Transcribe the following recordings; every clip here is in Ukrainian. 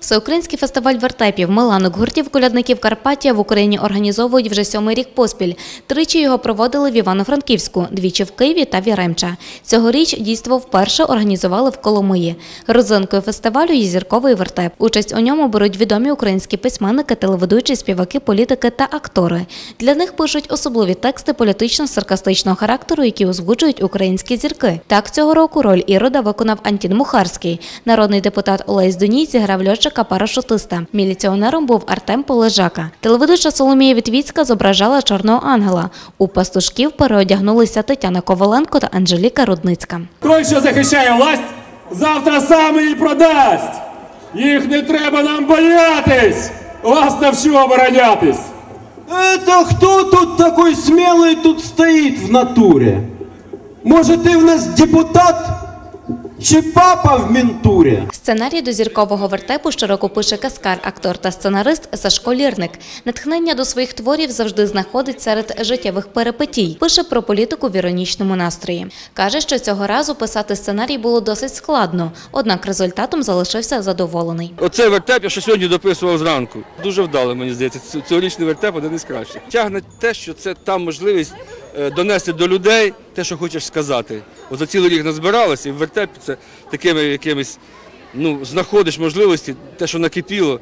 Всеукраїнський фестиваль вертепів, миланок, гуртів колядників Карпаттія в Україні організовують вже сьомий рік поспіль. Тричі його проводили в Івано-Франківську, двічі в Києві та Віремча. Цьогоріч дійство вперше організували в Коломиї. Родзинкою фестивалю є зірковий вертеп. Участь у ньому беруть відомі українські письменники, телеведучі, співаки, політики та актори. Для них пишуть особливі тексти політично-саркастичного характеру, які озвучують українські зірки. Так цього року роль Ірода виконав Антін Мухарський. Народний депутат Олесь Доній зіграв льотчика-парашутиста. Міліціонером був Артем Полежака. Телеведуча Соломія Вітвіцька зображала чорного ангела. У пастушків переодягнулися Тетяна Коваленко та Анжеліка Рудницька. Той, що захищає власть, завтра сам її продасть. Їх не треба нам боятись. Вас навчу оборонятись. Это кто тут такой смелый тут стоит в натуре? Может, ты у нас депутат? Чи папа в ментуре? Сценарій до зіркового вертепу щороку пише каскар, актор та сценарист Сашко Лірник. Натхнення до своїх творів завжди знаходить серед життєвих перипетій. Пише про політику в іронічному настрої. Каже, що цього разу писати сценарій було досить складно, однак результатом залишився задоволений. Оцей вертеп я ще сьогодні дописував зранку. Дуже вдало, мені здається. Цьогорічний вертеп один із кращих. Тягне те, що це там можливість донести до людей те, що хочеш сказати. От за цілий рік назбиралося, і в вертепі це такими якимись, ну, знаходиш можливості, те, що накипіло,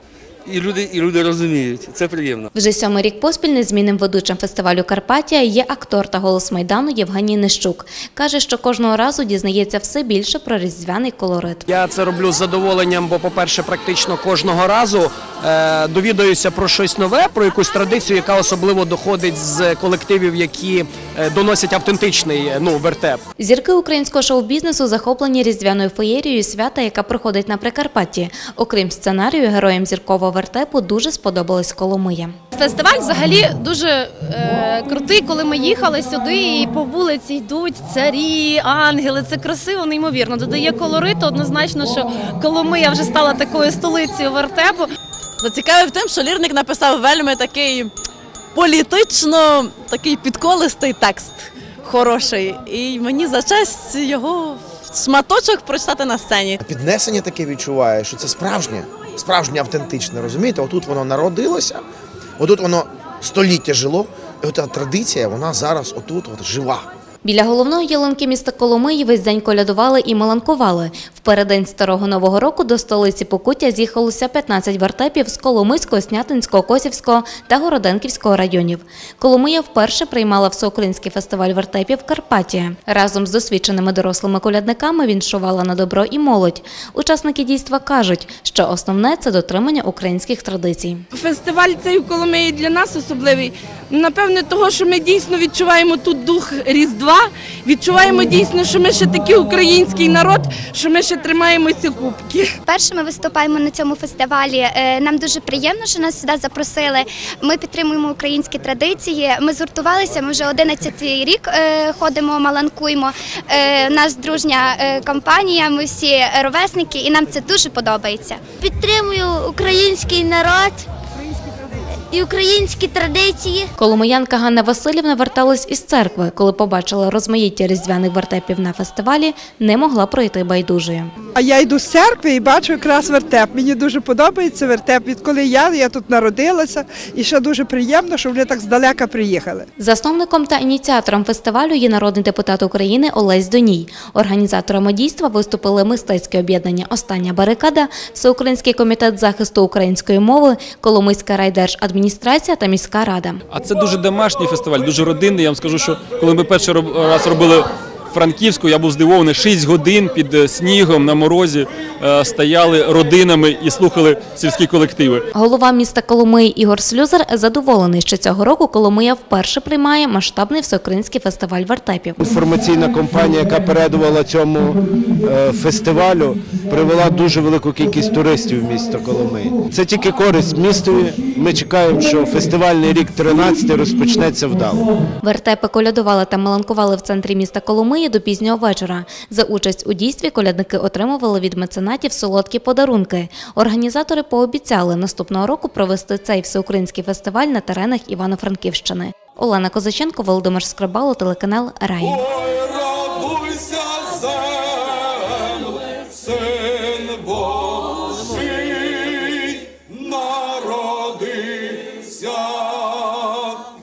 і люди, і люди розуміють. Це приємно. Вже сьомий рік поспіль незмінним ведучим фестивалю Карпатія є актор та голос майдану Євгеній Нищук. Каже, що кожного разу дізнається все більше про різдвяний колорит. Я це роблю з задоволенням, бо, по-перше, практично кожного разу е, довідуюся про щось нове, про якусь традицію, яка особливо доходить з колективів, які е, доносять автентичний е, ну, вертеп. Зірки українського шоу-бізнесу захоплені різдвяною феєрією свята, яка проходить на Прикарпатті. Окрім сценарію, героям зіркового вертепу дуже сподобалась Коломия. Фестиваль взагалі дуже е, крутий, коли ми їхали сюди і по вулиці йдуть царі, ангели. Це красиво, неймовірно. Додає колориту. Однозначно, що Коломия вже стала такою столицею вертепу. Зацікавив тим, що лірник написав вельми такий політично такий підколистий текст хороший. І мені за честь його шматочок прочитати на сцені. піднесення таке відчуває, що це справжнє, справжнє автентичне, розумієте? Отут воно народилося, отут воно століття жило, і ота традиція, вона зараз отут от жива. Біля головної ялинки міста Коломиї весь день колядували і маланкували. В переддень старого нового року до столиці Покуття з'їхалося 15 вертепів з Коломийського, Снятинського, Косівського та Городенківського районів. Коломия вперше приймала всеукраїнський фестиваль вертепів Карпатія. Разом з досвідченими дорослими колядниками віншувала на добро і молодь. Учасники дійства кажуть, що основне це дотримання українських традицій. Фестиваль цей в Коломиї для нас особливий. Напевне, того, що ми дійсно відчуваємо тут дух Різдва, відчуваємо дійсно, що ми ще такий український народ, що ми ще тримаємося кубки. Вперше ми виступаємо на цьому фестивалі. Е, Нам дуже приємно, що нас сюди запросили. Ми підтримуємо українські традиції. Ми згуртувалися. Ми вже 11-й рік е, ходимо, маланкуємо. Е, нас дружня компанія. Ми всі ровесники, і нам це дуже подобається. Підтримую український народ і українські традиції. Коломиянка Ганна Васильівна верталась із церкви, коли побачила розмаїття різдвяних вертепів на фестивалі, не могла пройти байдужою. А я йду з церкви і бачу якраз вертеп. Мені дуже подобається вертеп. Відколи я, я тут народилася, і ще дуже приємно, що вони так здалека приїхали. Засновником та ініціатором фестивалю є народний депутат України Олесь Доній. Організаторами дійства виступили мистецьке об'єднання Остання барикада, Всеукраїнський комітет захисту української мови, Коломийська райдержадміністрація та міська рада. А це дуже домашній фестиваль, дуже родинний. Я вам скажу, що коли ми перший раз робили Франківську, я був здивований. 6 годин під е, снігом на морозі е, стояли родинами і слухали сільські колективи. Голова міста Коломиї Ігор Слюзар задоволений, що цього року Коломия вперше приймає масштабний всеукраїнський фестиваль вертепів. Інформаційна кампанія, яка передувала цьому е, фестивалю, привела дуже велику кількість туристів в місто Коломиї. Це тільки користь містові. Ми чекаємо, що фестивальний рік 13 розпочнеться вдало. Вертепи колядували та маланкували в центрі міста Коломиї до пізнього вечора. За участь у дійстві колядники отримували від меценатів солодкі подарунки. Організатори пообіцяли наступного року провести цей всеукраїнський фестиваль на теренах Івано-Франківщини. Олена Козаченко, Володимир Скрибало, телеканал Раї. Ой,